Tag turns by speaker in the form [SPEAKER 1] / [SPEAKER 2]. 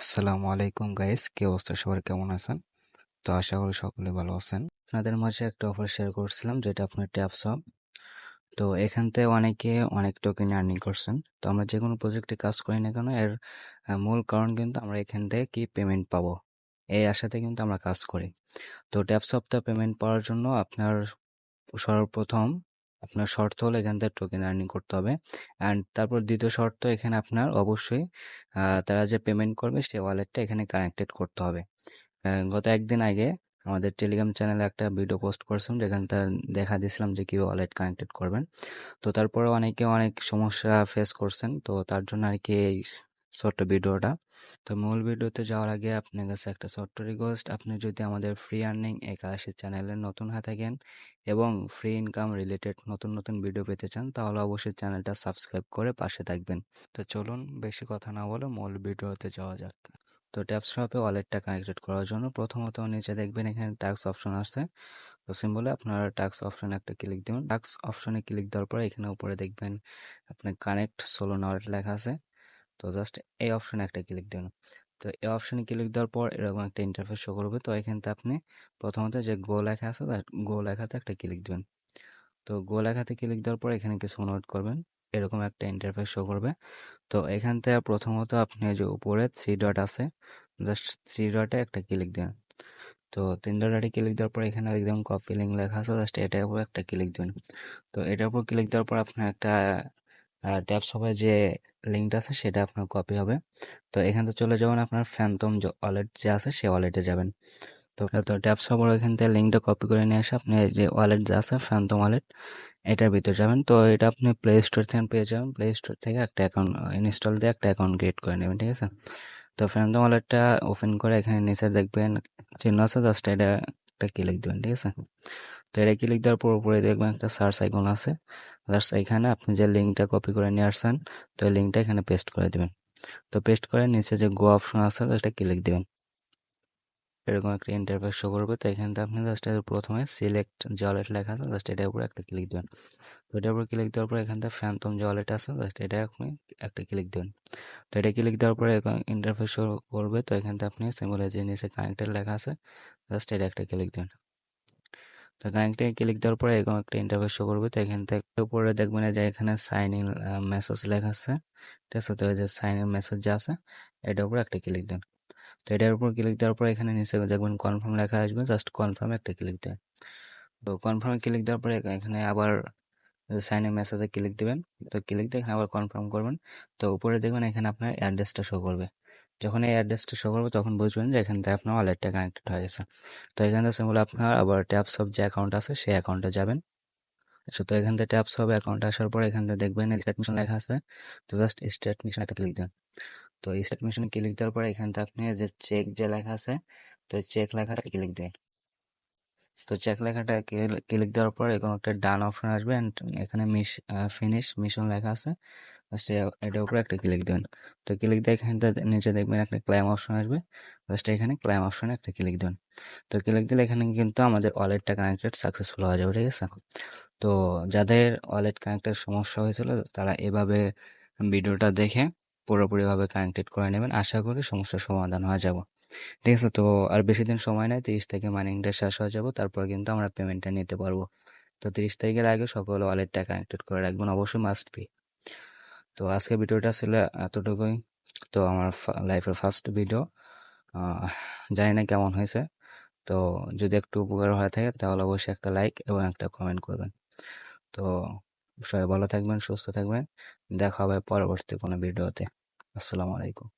[SPEAKER 1] আসসালামু আলাইকুম গাইস কি অবস্থা? সবার কেমন আছেন? তো আশা করি সকলে ভালো আছেন। আপনাদের মাঝে একটা অফার শেয়ার করছিলাম, যেটা আপনার ট্যাপ হব তো এখান থেকে অনেকে অনেক টোকেন আর্নিং করছেন। তো আমরা যে কোনো প্রজেক্টে কাজ করি না কেন, এর মূল কারণ কিন্তু আমরা এখান থেকে কি পেমেন্ট পাবো? এই আশাতে কিন্তু আমরা কাজ করি। তো ট্যাপস হবটা পেমেন্ট পাওয়ার জন্য আপনার সর্বপ্রথম আপনার শর্ত হলো এখান থেকে টোকেন আর্নিং করতে হবে। অ্যান্ড তারপর দ্বিতীয় শর্ত, এখানে আপনার অবশ্যই তারা যে পেমেন্ট করবে সে ওয়ালেটটা এখানে কানেক্টেড করতে হবে। গত একদিন আগে আমাদের টেলিগ্রাম চ্যানেলে একটা ভিডিও পোস্ট করছিলাম, যেখানে তার দেখা দিয়েছিলাম যে কীভাবে ওয়ালেট কানেক্টেড করবেন। তো তারপরে অনেকে অনেক সমস্যা ফেস করছেন, তো তার জন্য আর কি এই ছোট্ট ভিডিওটা তো মূল ভিডিওতে যাওয়ার আগে আপনার কাছে একটা ছোট্ট রিকোয়েস্ট আপনি যদি আমাদের ফ্রি আর্নিং একাশি চ্যানেলে নতুন হয়ে থাকেন এবং ফ্রি ইনকাম রিলেটেড নতুন নতুন ভিডিও পেতে চান, তাহলে অবশ্যই চ্যানেলটা সাবস্ক্রাইব করে পাশে থাকবেন। তো চলুন, বেশি কথা না বলে মূল ভিডিওতে যাওয়া যাক। তো ট্যাপস শপে ওয়ালেটটা কানেক্টেড করার জন্য প্রথমত নিচে দেখবেন এখানে ট্যাক্স অপশন আছে তো সিম্বলে আপনারা ট্যাক্স অপশনে একটা ক্লিক দেবেন। ট্যাক্স অপশনে ক্লিক দেওয়ার পরে এখানে উপরে দেখবেন আপনার কানেক্ট সোলো ওয়ালেট লেখা আছে। তো জাস্ট এই অপশনে একটা ক্লিক দেবেন। তো এই অপশনে ক্লিক দেওয়ার পর এরকম একটা ইন্টারফেস শো করবে। তো এখানতে আপনি প্রথমত যে গো লেখা আছে গো লেখাতে একটা ক্লিক দেবেন। তো গো লেখাতে ক্লিক দেওয়ার পর এখানে কিছু নোট করবেন। এরকম একটা ইন্টারফেস শো করবে। তো এখান থেকে প্রথমত আপনি যে উপরে থ্রি ডট আছে জাস্ট থ্রি ডটে একটা ক্লিক দেবেন। তো তিন ডটে ক্লিক দেওয়ার পর এখানে একদম কপি লিঙ্ক লেখা আছে জাস্ট এটার উপর একটা ক্লিক দেবেন। তো এটার উপর ক্লিক দেওয়ার পর আপনার একটা ট্যাপস হবে যে লিঙ্কটা আছে সেটা আপনার কপি হবে। তো এখান থেকে চলে যাবেন আপনার ফ্যান্টম যে ওয়ালেট যে আছে সে ওয়ালেটে যাবেন। তো তো ট্যাপস হবার এখান থেকে লিঙ্কটা কপি করে নিয়ে আসে, আপনি যে ওয়ালেট যে আছে ফ্যান্টম ওয়ালেট এটার ভিতরে যাবেন। তো এটা আপনি প্লে স্টোর থেকে পেয়ে যাবেন। প্লে স্টোর থেকে একটা অ্যাকাউন্ট ইনস্টল দিয়ে একটা অ্যাকাউন্ট ক্রিয়েট করে নেবেন, ঠিক আছে? তো ফ্যান্টম ওয়ালেটটা ওপেন করে এখানে নিচে দেখবেন, চিহ্ন আছে জাস্ট এটা একটা ক্লিক দেবেন, ঠিক আছে? তো ক্লিক দেওয়ার পর উপরে দেখবেন একটা সার্চ আইকন আছে। জাস্ট এখানে আপনি যে লিঙ্কটা কপি করে নিয়ে আসছেন, তো এই লিঙ্কটা এখানে পেস্ট করে দেবেন। তো পেস্ট করে নিচে যে গো অপশন আছে সেটা ক্লিক দেবেন। এরকম একটা ইন্টারফেস শো করবে। তো এখান থেকে আপনি জাস্ট প্রথমে সিলেক্ট ওয়ালেট লেখা আছে জাস্ট এটার উপরে একটা ক্লিক দেবেন। তো এটার উপর ক্লিক দেওয়ার পর এখান থেকে ওয়ালেট আছে জাস্ট এটা আপনি একটা ক্লিক দেবেন। তো এটা ক্লিক দেওয়ার পরে ইন্টারফেস শো করবে। তো এখান থেকে আপনি সিম্বলে যে নিচে কানেক্টেড লেখা আছে জাস্ট এটা একটা ক্লিক দেবেন। তো কানেক্টে ক্লিক দেওয়ার পরে এরকম একটা ইন্টারফেস শো করবে। তো এখান থেকে উপরে দেখবেন যে এখানে সাইন ইন মেসেজ লেখা আছে। ঠিক আছে তো যে সাইন ইন মেসেজ যা আছে, এটার উপরে একটা ক্লিক দেন। তো এটার উপর ক্লিক দেওয়ার পরে এখানে নিচে দেখবেন কনফার্ম লেখা আসবে জাস্ট কনফার্মে একটা ক্লিক দেন। তো কনফার্মে ক্লিক দেওয়ার পরে এখানে আবার সাইন ইন মেসেজে ক্লিক দেবেন। তো ক্লিক দিয়ে এখানে আবার কনফার্ম করবেন। তো উপরে দেখবেন এখানে আপনার অ্যাড্রেসটা শো করবে। যখন এই অ্যাড্রেসটা শো করব, তখন বুঝবেন যে এখান থেকে আপনার ওয়ালেটটা কানেক্টেড হয়ে গেছে। তো এখান থেকে সিম্বল আপনার আবার ট্যাপস অফ যে অ্যাকাউন্ট আছে, সেই অ্যাকাউন্টে যাবেন। আচ্ছা তো এখান থেকে ট্যাপস হবে অ্যাকাউন্ট আসার পর এখান থেকে দেখবেন স্টেট মিশন লেখা আছে। তো জাস্ট স্টেট মিশন একটা ক্লিক দেন তো স্টেট মিশন ক্লিক দেওয়ার পর এখান থেকে আপনি যে চেক যে লেখা আছে, তো চেক লেখাটা ক্লিক দেন তো চেক লেখাটা ক্লিক দেওয়ার পর এরকম একটা ডান অপশন আসবে অ্যান্ড এখানে মিশ ফিনিশ মিশন লেখা আছে। জাস্ট এটার উপরে একটা ক্লিক দেবেন। তো ক্লিক দিয়ে এখানে নিচে দেখবেন একটা ক্লাইম অপশন আসবে। জাস্ট এখানে ক্লাইম অপশনে একটা ক্লিক দেবেন। তো ক্লিক দিলে এখানে কিন্তু আমাদের ওয়ালেটটা কানেক্টেড সাকসেসফুল হয়ে যাবে, ঠিক আছে? তো যাদের ওয়ালেট কানেক্টের সমস্যা হয়েছিল, তারা এভাবে ভিডিওটা দেখে পুরোপুরিভাবে কানেক্টেড করে নেবেন। আশা করি সমস্যার সমাধান হয়ে যাব। ঠিক আছে তো, আর বেশি দিন সময় নেই, তিরিশ থেকে মাইনিংটা শেষ হয়ে যাব, তারপর কিন্তু আমরা পেমেন্টটা নিতে পারব। তো তিরিশ তারিখের আগে সকল ওয়ালেটটা কানেক্টেড করে রাখবেন, অবশ্যই মাস্ট বি তো আজকে ভিডিওটা ছিল এতটুকুই। তো আমার লাইফের ফার্স্ট ভিডিও জানি না কেমন হয়েছে। তো যদি একটু উপকার হয়ে থাকে, তাহলে অবশ্যই একটা লাইক এবং একটা কমেন্ট করবেন। তো সবাই ভালো থাকবেন, সুস্থ থাকবেন। দেখা হবে পরবর্তী কোনো ভিডিওতে আসসালামু আলাইকুম।